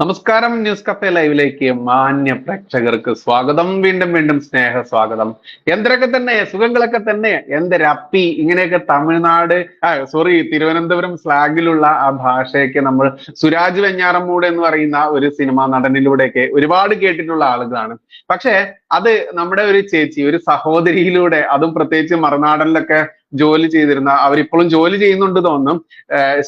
നമസ്കാരം news cafe ലൈവിലേക്ക് മാന്യ പ്രേക്ഷകർക്ക് സ്വാഗതം. വീണ്ടും വീണ്ടും സ്നേഹ സ്വാഗതം. എന്തൊക്കെ തന്നെ സുഖങ്ങളൊക്കെ തന്നെ? എന്തൊരപ്പി ഇങ്ങനെയൊക്കെ തമിഴ്നാട് സോറി തിരുവനന്തപുരം സ്ലാഗിലുള്ള ആ ഭാഷയൊക്കെ നമ്മൾ സുരാജ് വെഞ്ഞാറമ്മൂട് എന്ന് പറയുന്ന ഒരു സിനിമാ നടനിലൂടെയൊക്കെ ഒരുപാട് കേട്ടിട്ടുള്ള ആളുകളാണ്. പക്ഷേ അത് നമ്മുടെ ഒരു ചേച്ചി ഒരു സഹോദരിയിലൂടെ അതും പ്രത്യേകിച്ച് മറുനാടനിലൊക്കെ ജോലി ചെയ്തിരുന്ന അവരിപ്പോഴും ജോലി ചെയ്യുന്നുണ്ട് തോന്നും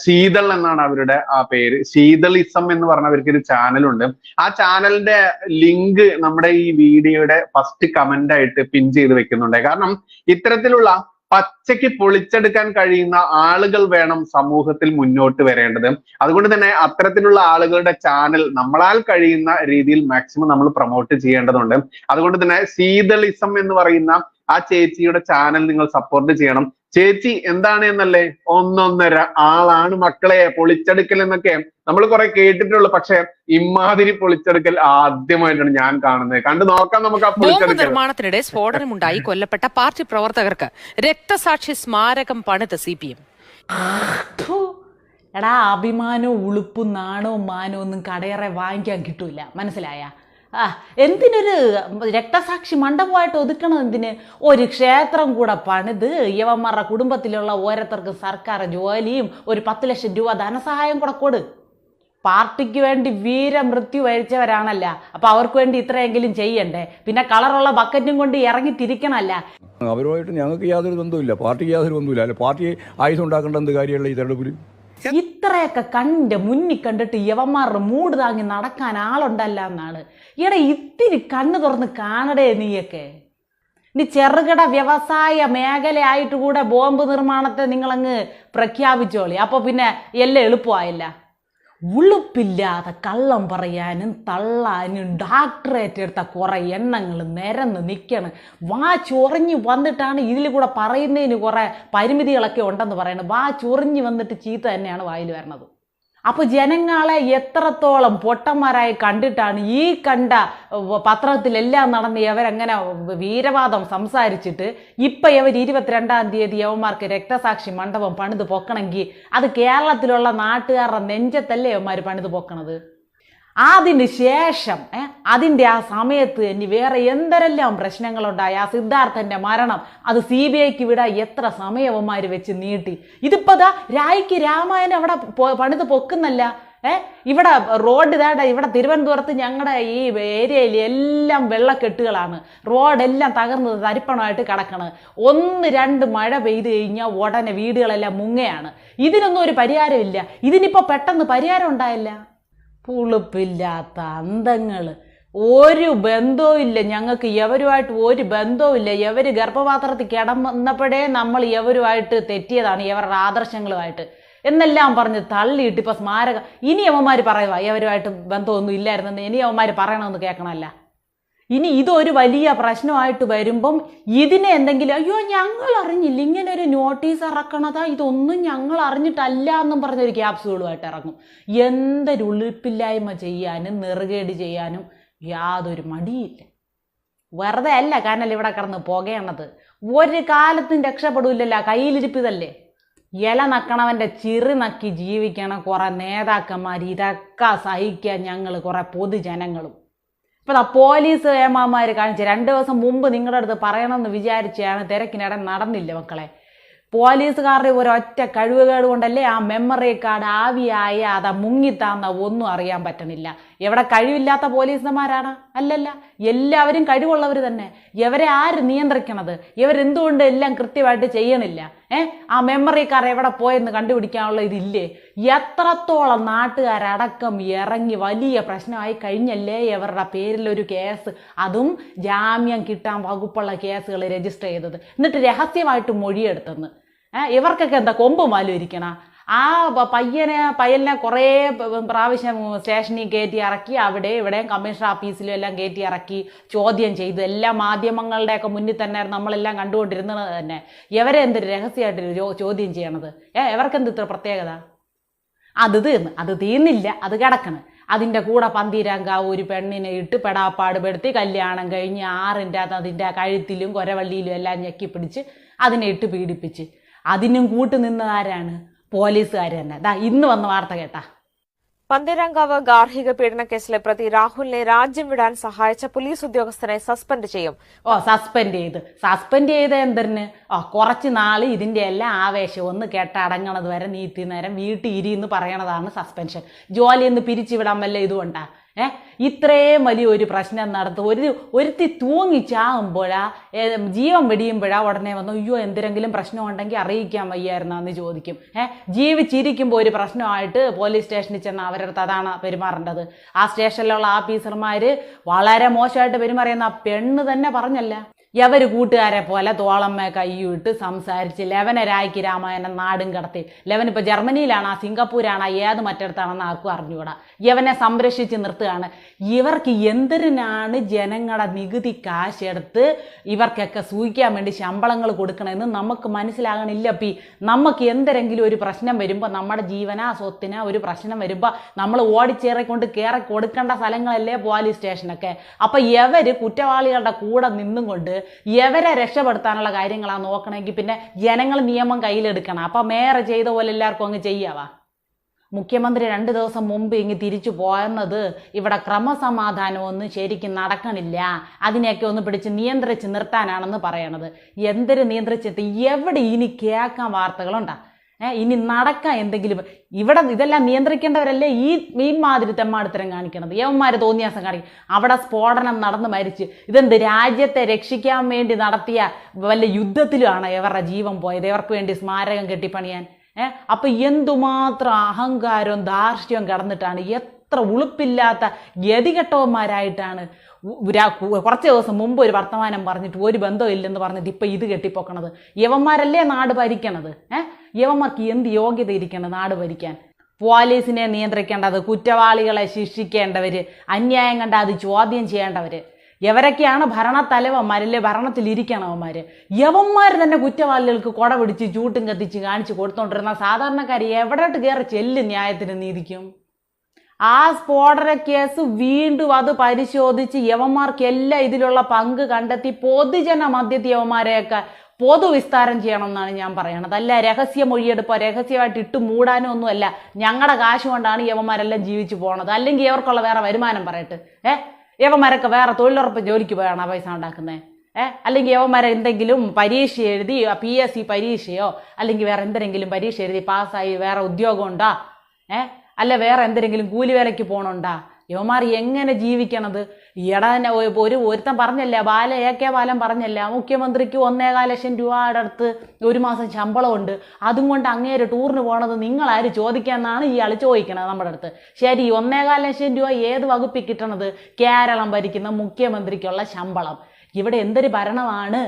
ശീതൾ എന്നാണ് അവരുടെ ആ പേര്. ശീതളിസം എന്ന് പറഞ്ഞ അവർക്ക് ഒരു ചാനലുണ്ട് ആ ചാനലിന്റെ ലിങ്ക് നമ്മുടെ ഈ വീഡിയോയുടെ ഫസ്റ്റ് കമന്റ് ആയിട്ട് പിൻ ചെയ്ത് വെക്കുന്നുണ്ട്. കാരണം ഇത്തരത്തിലുള്ള പച്ചയ്ക്ക് പൊളിച്ചെടുക്കാൻ കഴിയുന്ന ആളുകൾ വേണം സമൂഹത്തിൽ മുന്നോട്ട് വരേണ്ടത്. അതുകൊണ്ട് തന്നെ അത്തരത്തിലുള്ള ആളുകളുടെ ചാനൽ നമ്മളാൽ കഴിയുന്ന രീതിയിൽ മാക്സിമം നമ്മൾ പ്രൊമോട്ട് ചെയ്യേണ്ടതുണ്ട്. അതുകൊണ്ട് തന്നെ ശീതളിസം എന്ന് പറയുന്ന ആ ചേച്ചിയുടെ ചാനൽ നിങ്ങൾ സപ്പോർട്ട് ചെയ്യണം. ചേച്ചി എന്താണ് എന്നല്ലേ? ഒന്നൊന്നര ആളാണ് മക്കളെ പൊളിച്ചെടുക്കൽ എന്നൊക്കെ. നമ്മൾ കുറെ കേട്ടിട്ടുള്ളൂ പക്ഷെ ഇമാതിരി പൊളിച്ചെടുക്കൽ ആദ്യമായിട്ടാണ് ഞാൻ കാണുന്നത്. കണ്ടു നോക്കാം നമുക്ക് ആ ബോംബ് പൊളിച്ചെടുക്കൽ. നിർമ്മാണത്തിനിടെ സ്ഫോടനമുണ്ടായി കൊല്ലപ്പെട്ട പാർട്ടി പ്രവർത്തകർക്ക് രക്തസാക്ഷി സ്മാരകം പണിത് സി പി എം. എടാ അഭിമാനവും ഉളുപ്പും നാണവും മാനവും ഒന്നും കടയറെ വാങ്ങിക്കാൻ കിട്ടൂല. മനസ്സിലായ? ആ എന്തിനൊരു രക്തസാക്ഷി മണ്ഡപമായിട്ട് ഒതുക്കണം എന്തിന്? ഒരു ക്ഷേത്രം കൂടെ പണിത് യവന്മാരുടെ കുടുംബത്തിലുള്ള ഓരോരുത്തർക്ക് സർക്കാർ ജോലിയും ഒരു പത്ത് ലക്ഷം രൂപ ധനസഹായം കൂടെ കൊടു. പാർട്ടിക്ക് വേണ്ടി വീരമൃത്യു വരിച്ചവരാണല്ല. അപ്പൊ അവർക്ക് വേണ്ടി ഇത്രയെങ്കിലും ചെയ്യണ്ടേ? പിന്നെ കളറുള്ള ബക്കറ്റും കൊണ്ട് ഇറങ്ങി തിരിക്കണല്ല അവരുമായിട്ട് ഞങ്ങൾക്ക് യാതൊരു ബന്ധവുമില്ല. പാർട്ടിക്ക് യാതൊരു ബന്ധവുമില്ല. അല്ലെ പാർട്ടി ആയുധം ഉണ്ടാക്കേണ്ട എന്ത് കാര്യമുള്ള ഈ തെരഞ്ഞെടുപ്പിൽ ഇത്രയൊക്കെ കണ്ട് മുന്നിൽ കണ്ടിട്ട് യവന്മാരുടെ മൂട് താങ്ങി നടക്കാൻ ആളുണ്ടല്ല എന്നാണ്. എടാ ഇത്തിരി കണ്ണു തുറന്ന് കാണടേ നീയൊക്കെ. നീ ചെറുകിട വ്യവസായ മേഖലയായിട്ട് കൂടെ ബോംബ് നിർമ്മാണത്തെ നിങ്ങളങ്ങ് പ്രഖ്യാപിച്ചോളി. അപ്പോൾ പിന്നെ എല്ലാം എളുപ്പമായില്ല. ഉളുപ്പില്ലാതെ കള്ളം പറയാനും തള്ളാനും ഡോക്ടറേറ്റ് എടുത്ത കുറേ എണ്ണങ്ങൾ നിരന്ന് നിൽക്കണം വാ ചൊറിഞ്ഞ് വന്നിട്ടാണ് ഇതിൽ കൂടെ പറയുന്നതിന് കുറേ പരിമിതികളൊക്കെ ഉണ്ടെന്ന് പറയുന്നത് വാ ചൊറിഞ്ഞ് വന്നിട്ട് ചീത്ത തന്നെയാണ് വായിൽ വരണത്. അപ്പോൾ ജനങ്ങളെ എത്രത്തോളം പൊട്ടന്മാരായി കണ്ടിട്ടാണ് ഈ കണ്ട പത്രത്തിലെല്ലാം നടന്ന് അവരങ്ങനെ വീരവാദം സംസാരിച്ചിട്ട് ഇപ്പം ഇവർ ഇരുപത്തിരണ്ടാം തീയതി യവന്മാർക്ക് രക്തസാക്ഷി മണ്ഡപം പണിത് പൊക്കണമെങ്കിൽ അത് കേരളത്തിലുള്ള നാട്ടുകാരുടെ നെഞ്ചത്തല്ലേ യവന്മാർ പണിത് പൊക്കണത്? അതിന് ശേഷം അതിന്റെ ആ സമയത്ത് ഇനി വേറെ എന്തെല്ലാം പ്രശ്നങ്ങളുണ്ടായി? ആ സിദ്ധാർത്ഥന്റെ മരണം അത് സി ബി ഐക്ക് വിടാൻ എത്ര സമയവന്മാർ വെച്ച് നീട്ടി? ഇതിപ്പോ ദാ രായ്ക്ക് രാമായണം അവിടെ പണിത് പൊക്കുന്നല്ല. ഏ ഇവിടെ റോഡ് ഇതാടെ ഇവിടെ തിരുവനന്തപുരത്ത് ഞങ്ങളുടെ ഈ ഏരിയയിൽ എല്ലാം വെള്ളക്കെട്ടുകളാണ്. റോഡെല്ലാം തകർന്നത് തരിപ്പണമായിട്ട് കിടക്കണത് ഒന്ന് രണ്ട് മഴ പെയ്ത് കഴിഞ്ഞാൽ ഉടനെ വീടുകളെല്ലാം മുങ്ങയാണ്. ഇതിനൊന്നും ഒരു പരിഹാരമില്ല. ഇതിനിപ്പോൾ പെട്ടെന്ന് പരിഹാരം ഉണ്ടായില്ല. പുളിപ്പില്ലാത്ത അന്തങ്ങൾ. ഒരു ബന്ധവും ഇല്ല ഞങ്ങൾക്ക്. എവരുമായിട്ട് ഒരു ബന്ധവും ഇല്ല. എവര് ഗർഭപാത്രത്തിൽ കിടന്നപ്പോഴേ നമ്മൾ എവരുമായിട്ട് തെറ്റിയതാണ്. ഇവരുടെ ആദർശങ്ങളുമായിട്ട്. എന്നെല്ലാം പറഞ്ഞ് തള്ളിയിട്ട് ഇപ്പം സ്മാരകം ഇനി അവന്മാർ പറയുക എവരുമായിട്ട് ബന്ധമൊന്നും ഇല്ലായിരുന്നെന്ന്. ഇനി അവന്മാർ പറയണമെന്ന് കേൾക്കണമല്ല. ഇനി ഇതൊരു വലിയ പ്രശ്നമായിട്ട് വരുമ്പം ഇതിനെ എന്തെങ്കിലും അയ്യോ ഞങ്ങൾ അറിഞ്ഞില്ല ഇങ്ങനെ ഒരു നോട്ടീസ് ഇറക്കണതാ ഇതൊന്നും ഞങ്ങൾ അറിഞ്ഞിട്ടല്ല എന്നും പറഞ്ഞൊരു ക്യാപ്സുകളുമായിട്ട് ഇറങ്ങും. എന്തൊരു ഉളുപ്പില്ലായ്മ ചെയ്യാനും നെറുകേട് ചെയ്യാനും യാതൊരു മടിയില്ല. വെറുതെ അല്ല കാരണം ഇവിടെ കിടന്ന് പുകയണത്. ഒരു കാലത്തും രക്ഷപ്പെടില്ലല്ലോ കയ്യിലിരിപ്പിതല്ലേ? ഇല നക്കണവന്റെ ചിറി നക്കി ജീവിക്കണ കുറേ നേതാക്കന്മാർ ഇതൊക്കെ സഹിക്കാൻ ഞങ്ങൾ കുറേ പൊതുജനങ്ങളും. ഇപ്പം ദാ പോലീസ് ഏമാമാർ കാണിച്ച് രണ്ട് ദിവസം മുമ്പ് നിങ്ങളുടെ അടുത്ത് പറയണമെന്ന് വിചാരിച്ചാണ് തിരക്കിനിടെ നടന്നില്ല മക്കളെ. പോലീസുകാരുടെ ഒരൊറ്റ കഴിവുകേട് കൊണ്ടല്ലേ ആ മെമ്മറി കാർഡ് ആവിയായ അതാ മുങ്ങിത്താന്ന ഒന്നും അറിയാൻ പറ്റണില്ല. എവിടെ കഴിവില്ലാത്ത പോലീസുമാരാണ്? അല്ലല്ല എല്ലാവരും കഴിവുള്ളവർ തന്നെ. ഇവരെ ആര് നിയന്ത്രിക്കണത്? ഇവരെന്തുകൊണ്ട് എല്ലാം കൃത്യമായിട്ട് ചെയ്യണില്ല? ഏ? ആ മെമ്മറി കാർ എവിടെ പോയെന്ന് കണ്ടുപിടിക്കാനുള്ള ഇതില്ലേ? എത്രത്തോളം നാട്ടുകാരടക്കം ഇറങ്ങി വലിയ പ്രശ്നമായി കഴിഞ്ഞല്ലേ ഇവരുടെ പേരിലൊരു കേസ്? അതും ജാമ്യം കിട്ടാൻ വകുപ്പുള്ള കേസുകൾ രജിസ്റ്റർ ചെയ്തത്. എന്നിട്ട് രഹസ്യമായിട്ട് മൊഴിയെടുത്തെന്ന്. ഇവർക്കൊക്കെ എന്താ കൊമ്പ് മാലും ഇരിക്കണ? ആ പയ്യനെ പയ്യനെ കുറേ പ്രാവശ്യം സ്റ്റേഷനിൽ കയറ്റി ഇറക്കി അവിടെ ഇവിടെയും കമ്മീഷണർ ഓഫീസിലും എല്ലാം കയറ്റി ഇറക്കി ചോദ്യം ചെയ്തു. എല്ലാ മാധ്യമങ്ങളുടെയൊക്കെ മുന്നിൽ തന്നെ നമ്മളെല്ലാം കണ്ടുകൊണ്ടിരുന്നത് തന്നെ. ഇവരെ എന്തൊരു രഹസ്യമായിട്ട് ചോദ്യം ചെയ്യണത്? ഏ ഇവർക്കെന്ത് ഇത്ര പ്രത്യേകത? അത് തീർന്ന്. അത് തീർന്നില്ല. അത് കിടക്കണ്. അതിന്റെ കൂടെ പന്തീരാങ്കാവ് ഒരു പെണ്ണിനെ ഇട്ട് പെടാപ്പാട് പെടുത്തി കല്യാണം കഴിഞ്ഞ് ആറിന്റെ അത് അതിന്റെ കഴുത്തിലും കൊരവള്ളിയിലും എല്ലാം ഞെക്കി പിടിച്ച് അതിനെ ഇട്ട് പീഡിപ്പിച്ച്. അതിനും കൂട്ട് നിന്നതാരാണ് പോലീസുകാർ തന്നെ. ദാ ഇന്ന് വന്ന വാർത്ത കേട്ടാ. പന്തീരാങ്കാവ് ഗാർഹിക പീഡന കേസിലെ പ്രതി രാഹുലിനെ രാജ്യം വിടാൻ സഹായിച്ച പോലീസ് ഉദ്യോഗസ്ഥനെ സസ്പെൻഡ് ചെയ്യും. ഓ സസ്പെൻഡ് ചെയ്ത്. സസ്പെൻഡ് ചെയ്ത എന്തിന് ഓ കുറച്ച് നാൾ ഇതിന്റെ എല്ലാം ആവേശം ഒന്ന് കേട്ടടങ്ങണത് വരെ നീത്തി നേരം വീട്ടിൽ ഇരിന്ന് പറയണതാണ് സസ്പെൻഷൻ. ജോലി ഒന്ന് പിരിച്ചുവിടാൻ വല്ല ഇതുകൊണ്ടാ ഏ? ഇത്രയും വലിയ ഒരു പ്രശ്നം നടത്തും ഒരു ഒരുത്തി തൂങ്ങിച്ചാകുമ്പോഴാ ജീവൻ വെടിയുമ്പോഴാ ഉടനെ വന്നു അയ്യോ എന്തെങ്കിലും പ്രശ്നം ഉണ്ടെങ്കിൽ അറിയിക്കാൻ വയ്യായിരുന്നെന്ന് ചോദിക്കും. ഏ? ജീവിച്ചിരിക്കുമ്പോൾ ഒരു പ്രശ്നമായിട്ട് പോലീസ് സ്റ്റേഷനിൽ ചെന്ന് അവരടുത്ത് അതാണ് പെരുമാറേണ്ടത്. ആ സ്റ്റേഷനിലുള്ള ആഫീസർമാർ വളരെ മോശമായിട്ട് പെരുമാറിയെന്ന് ആ പെണ്ണ് തന്നെ പറഞ്ഞല്ല. എവര് കൂട്ടുകാരെ പോലെ തോളമ്മ കൈയിട്ട് സംസാരിച്ച് ലെവനെ രായ്ക്ക് നാടും കടത്തി. ലെവൻ ഇപ്പോൾ ജർമ്മനിയിലാണ് ആ സിംഗപ്പൂരാണ് ഏത് മറ്റിടത്താണെന്ന് ആർക്കും അറിഞ്ഞുകൂടാ. യവനെ സംരക്ഷിച്ച് നിർത്തുകയാണ്. ഇവർക്ക് എന്തിനാണ് ജനങ്ങളുടെ നികുതി കാശെടുത്ത് ഇവർക്കൊക്കെ സൂഹിക്കാൻ വേണ്ടി ശമ്പളങ്ങൾ കൊടുക്കണമെന്ന് നമുക്ക് മനസ്സിലാകണില്ല പി. നമുക്ക് എന്തെങ്കിലും ഒരു പ്രശ്നം വരുമ്പോൾ നമ്മുടെ ജീവനാ സ്വത്തിനാ ഒരു പ്രശ്നം വരുമ്പോൾ നമ്മൾ ഓടിച്ചേറിക്കൊണ്ട് കയറി കൊടുക്കേണ്ട സ്ഥലങ്ങളല്ലേ പോലീസ് സ്റ്റേഷനൊക്കെ. അപ്പോൾ ഇവർ കുറ്റവാളികളുടെ കൂടെ നിന്നും കൊണ്ട് എവരെ രക്ഷപ്പെടുത്താനുള്ള കാര്യങ്ങളാണ് നോക്കണമെങ്കിൽ പിന്നെ ജനങ്ങൾ നിയമം കയ്യിലെടുക്കണം. അപ്പൊ മേയർ ചെയ്ത പോലെ എല്ലാവർക്കും അങ്ങ് ചെയ്യാവാ. മുഖ്യമന്ത്രി രണ്ട് ദിവസം മുമ്പ് ഇങ്ങ് തിരിച്ചു പോയെന്നത് ഇവിടെ ക്രമസമാധാനമൊന്നും ശരിക്കും നടക്കണില്ല. അതിനെയൊക്കെ ഒന്ന് പിടിച്ച് നിയന്ത്രിച്ച് നിർത്താനാണെന്ന് പറയണത്. എന്തൊരു നിയന്ത്രിച്ചിട്ട് എവിടെ ഇനി കേൾക്കാൻ വാർത്തകളുണ്ടാ? ഇനി നടക്കാൻ എന്തെങ്കിലും ഇവിടെ ഇതെല്ലാം നിയന്ത്രിക്കേണ്ടവരല്ലേ ഈ ഈ മാതിരി തെമ്മാടുത്തരം കാണിക്കണത്? യവന്മാർ തോന്നിയാസം കാണിക്കും. അവിടെ സ്ഫോടനം നടന്ന് മരിച്ച് ഇതെന്ത് രാജ്യത്തെ രക്ഷിക്കാൻ വേണ്ടി നടത്തിയ വല്ല യുദ്ധത്തിലുമാണ് ഇവരുടെ ജീവൻ പോയത്. ഇവർക്ക് വേണ്ടി സ്മാരകം കെട്ടിപ്പണിയാൻ. ഏഹ് അപ്പൊ എന്തുമാത്രം അഹങ്കാരവും ധാർഷ്ട്യവും കടന്നിട്ടാണ് എത്ര ഉളുപ്പില്ലാത്ത ഗതികെട്ടവന്മാരായിട്ടാണ് കുറച്ച് ദിവസം മുമ്പ് ഒരു വർത്തമാനം പറഞ്ഞിട്ട് ഒരു ബന്ധവും ഇല്ലെന്ന് പറഞ്ഞിട്ട് ഇപ്പം ഇത് കെട്ടിപ്പോക്കണത്. യവന്മാരല്ലേ നാട് ഭരിക്കണത്? ഏ? യവന്മാർക്ക് എന്ത് യോഗ്യത ഇരിക്കണം നാട് ഭരിക്കാൻ? പോലീസിനെ നിയന്ത്രിക്കേണ്ടത് കുറ്റവാളികളെ ശിക്ഷിക്കേണ്ടവർ അന്യായം കണ്ട അത് ചോദ്യം ചെയ്യേണ്ടവർ എവരൊക്കെയാണ് ഭരണത്തലവന്മാരല്ലേ ഭരണത്തിലിരിക്കണവന്മാർ യവന്മാർ തന്നെ കുറ്റവാളികൾക്ക് കൊട പിടിച്ച് ചൂട്ടും കത്തിച്ച് കാണിച്ച് കൊടുത്തോണ്ടിരുന്ന സാധാരണക്കാർ എവിടോട്ട് കയറി ചെല്ലും ന്യായത്തിന് നീതിക്കും? ആ സ്ഫോടന കേസ് വീണ്ടും അത് പരിശോധിച്ച് യവന്മാർക്കെല്ലാം ഇതിലുള്ള പങ്ക് കണ്ടെത്തി പൊതുജന മധ്യത്തി യവന്മാരെയൊക്കെ പൊതുവിസ്താരം ചെയ്യണം എന്നാണ് ഞാൻ പറയണത്. അല്ല രഹസ്യ മൊഴിയെടുപ്പോ രഹസ്യമായിട്ട് ഇട്ട് മൂടാനോ ഒന്നുമല്ല. ഞങ്ങളുടെ കാശ് കൊണ്ടാണ് യവന്മാരെല്ലാം ജീവിച്ചു പോകണത് അല്ലെങ്കിൽ ഇവർക്കുള്ള വേറെ വരുമാനം പറയട്ടെ. ഏ? യവന്മാരൊക്കെ വേറെ തൊഴിലുറപ്പ് ജോലിക്ക് പോയാണ് പൈസ ഉണ്ടാക്കുന്നത് ഏ? അല്ലെങ്കിൽ യവന്മാരെ എന്തെങ്കിലും പരീക്ഷ എഴുതി പി എസ് സി പരീക്ഷയോ അല്ലെങ്കിൽ വേറെ എന്തെങ്കിലും പരീക്ഷ എഴുതി പാസ്സായി വേറെ ഉദ്യോഗം ഉണ്ടോ? ഏ? അല്ല വേറെ എന്തെങ്കിലും കൂലിവേലയ്ക്ക് പോകണുണ്ടാ യുവമാർ എങ്ങനെ ജീവിക്കണത്? എടാ ഒരു ഒരുത്തൻ പറഞ്ഞല്ല ബാല എ കെ ബാലൻ പറഞ്ഞല്ല മുഖ്യമന്ത്രിക്ക് ഒന്നേകാൽ ലക്ഷം രൂപയുടെ അടുത്ത് ഒരു മാസം ശമ്പളമുണ്ട്. അതും കൊണ്ട് അങ്ങേര് ടൂറിന് പോണത് നിങ്ങളാര് ചോദിക്കാന്നാണ് ഇയാൾ ചോദിക്കണത് നമ്മുടെ അടുത്ത്. ശരി ഒന്നേകാൽ ലക്ഷം രൂപ ഏത് വകുപ്പിൽ കിട്ടണത്? കേരളം ഭരിക്കുന്ന മുഖ്യമന്ത്രിക്കുള്ള ശമ്പളം. ഇവിടെ എന്തൊരു ഭരണമാണ്?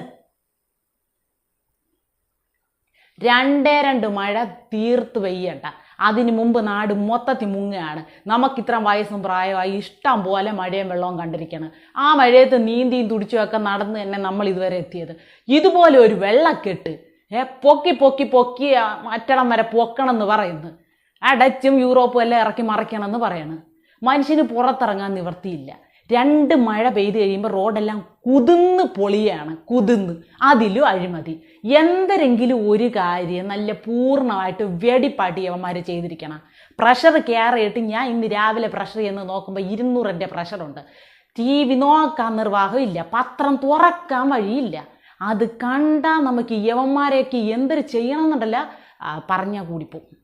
രണ്ടേ രണ്ട് മഴ തീർത്ത് പെയ്യണ്ട. അതിന് മുമ്പ് നാട് മൊത്തത്തിൽ മുങ്ങുകയാണ്. നമുക്കിത്ര വയസ്സും പ്രായമായി ഇഷ്ടം പോലെ മഴയും വെള്ളവും കണ്ടിരിക്കണം. ആ മഴയത്ത് നീന്തിയും തുടിച്ചുമൊക്കെ നടന്ന് തന്നെ നമ്മൾ ഇതുവരെ എത്തിയത്. ഇതുപോലെ ഒരു വെള്ളക്കെട്ട് ഏ പൊക്കി പൊക്കി പൊക്കി മറ്റടം വരെ പൊക്കണം എന്ന് പറയുന്നു അടച്ചും യൂറോപ്പും എല്ലാം ഇറക്കി മറിക്കണം എന്ന് പറയണ്. മനുഷ്യന് പുറത്തിറങ്ങാൻ നിവർത്തിയില്ല രണ്ട് മഴ പെയ്ത് കഴിയുമ്പോൾ റോഡെല്ലാം കുതിന്ന് പൊളിയാണ് കുതിന്ന് അതിലും അഴിമതി. എന്തെങ്കിലും ഒരു കാര്യം നല്ല പൂർണമായിട്ട് വെടിപ്പാട്ടി അവന്മാർ ചെയ്തിരിക്കണം. പ്രഷർ കയറിയിട്ട് ഞാൻ ഇന്ന് രാവിലെ പ്രഷർ എന്ന് നോക്കുമ്പോൾ ഇരുന്നൂറിന്റെ പ്രഷറുണ്ട്. ടി വി നോക്കാൻ നിർവാഹമില്ല പത്രം തുറക്കാൻ വഴിയില്ല. അത് കണ്ടാൽ നമുക്ക് യവന്മാരെയൊക്കെ എന്തൊരു ചെയ്യണമെന്നുണ്ടല്ല? പറഞ്ഞാൽ കൂടിപ്പോവും.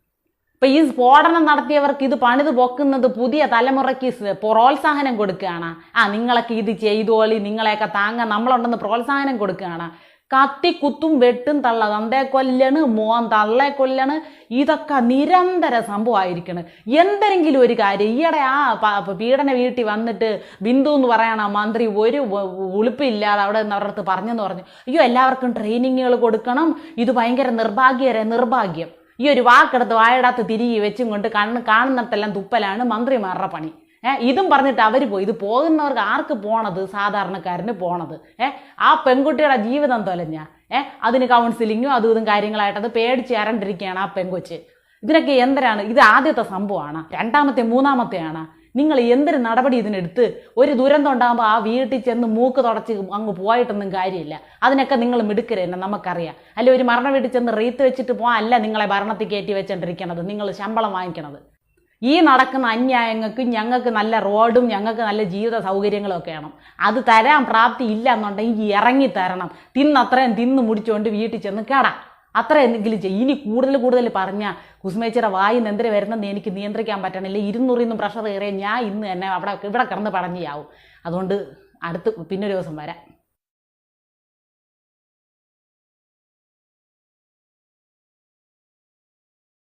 ഇപ്പൊ ഈ സ്ഫോടനം നടത്തിയവർക്ക് ഇത് പണിത് പൊക്കുന്നത് പുതിയ തലമുറയ്ക്ക് പ്രോത്സാഹനം കൊടുക്കുകയാണ്. ആ നിങ്ങളൊക്കെ ഇത് ചെയ്തോളി നിങ്ങളെയൊക്കെ താങ്ങാൻ നമ്മളുണ്ടെന്ന് പ്രോത്സാഹനം കൊടുക്കുകയാണ്. കത്തി കുത്തും വെട്ടും തള്ള തന്തേ കൊല്ലണ് മോൻ തള്ളെ കൊല്ലണ്. ഇതൊക്കെ നിരന്തര സംഭവമായിരിക്കണം. എന്തെങ്കിലും ഒരു കാര്യം ഈയിടെ ആ പീഡന വീട്ടിൽ വന്നിട്ട് ബിന്ദു എന്ന് പറയണ മന്ത്രി ഒരു ഉളുപ്പില്ലാതെ അവിടെ നിന്ന് അവരുടെ അടുത്ത് പറഞ്ഞെന്ന് പറഞ്ഞു. അയ്യോ എല്ലാവർക്കും ട്രെയിനിങ്ങുകൾ കൊടുക്കണം. ഇത് ഭയങ്കര നിർഭാഗ്യരെ നിർഭാഗ്യം. ഈ ഒരു വാക്കെടുത്ത് വായടാത്ത് തിരികെ വെച്ചും കൊണ്ട് കണ്ണ് കാണുന്നിടത്തെല്ലാം തുപ്പലാണ് മന്ത്രിമാരുടെ പണി. ഏ ഇതും പറഞ്ഞിട്ട് അവർ പോയി. ഇത് പോകുന്നവർക്ക് ആർക്ക് പോണത്? സാധാരണക്കാരന് പോണത്. ഏ ആ പെൺകുട്ടിയുടെ ജീവിതം തൊലഞ്ഞ ഏ അതിന് കൗൺസിലിങ്ങും അതും ഇതും കാര്യങ്ങളായിട്ട് അത് പേടിച്ച് അരണ്ടിരിക്കുകയാണ് ആ പെൺകൊച്ച് ഇതിനൊക്കെ എന്തരാണ്? ഇത് ആദ്യത്തെ സംഭവമാണ്. രണ്ടാമത്തെ മൂന്നാമത്തെയാണ്. നിങ്ങൾ എന്തൊരു നടപടി ഇതിനെടുത്ത്? ഒരു ദുരന്തം ഉണ്ടാകുമ്പോൾ ആ വീട്ടിൽ ചെന്ന് മൂക്ക് തുടച്ച് അങ്ങ് പോയിട്ടൊന്നും കാര്യമില്ല. അതിനൊക്കെ നിങ്ങൾ മിടുക്കരുതന്നെ നമുക്കറിയാം. അല്ല ഒരു മരണ വീട്ടിൽ ചെന്ന് റീത്ത് വെച്ചിട്ട് പോകാൻ അല്ല നിങ്ങളെ ഭരണത്തിൽ കയറ്റി വെച്ചോണ്ടിരിക്കണത്. നിങ്ങൾ ശമ്പളം വാങ്ങിക്കണത്. ഈ നടക്കുന്ന അന്യായങ്ങൾക്ക് ഞങ്ങൾക്ക് നല്ല റോഡും ഞങ്ങൾക്ക് നല്ല ജീവിത സൗകര്യങ്ങളും ഒക്കെ വേണം. അത് തരാൻ പ്രാപ്തി ഇല്ല എന്നുണ്ടെങ്കിൽ ഇറങ്ങി തരണം. തിന്നത്രയും തിന്ന് മുടിച്ചുകൊണ്ട് വീട്ടിൽ ചെന്ന് കേടാ. അത്ര എന്തെങ്കിലും ചെയ്യും. ഇനി കൂടുതൽ കൂടുതൽ പറഞ്ഞാൽ കുസുമേച്ചിയുടെ വായി എന്തിനു വരുന്നെന്ന് എനിക്ക് നിയന്ത്രിക്കാൻ പറ്റണില്ല. ഇരുന്നൂറിൽ നിന്നും പ്രഷർ കയറിയ ഞാൻ ഇന്ന് തന്നെ അവിടെ ഇവിടെ കിടന്ന് പറഞ്ഞാവും അതുകൊണ്ട് അടുത്ത് പിന്നൊരു ദിവസം വരാം.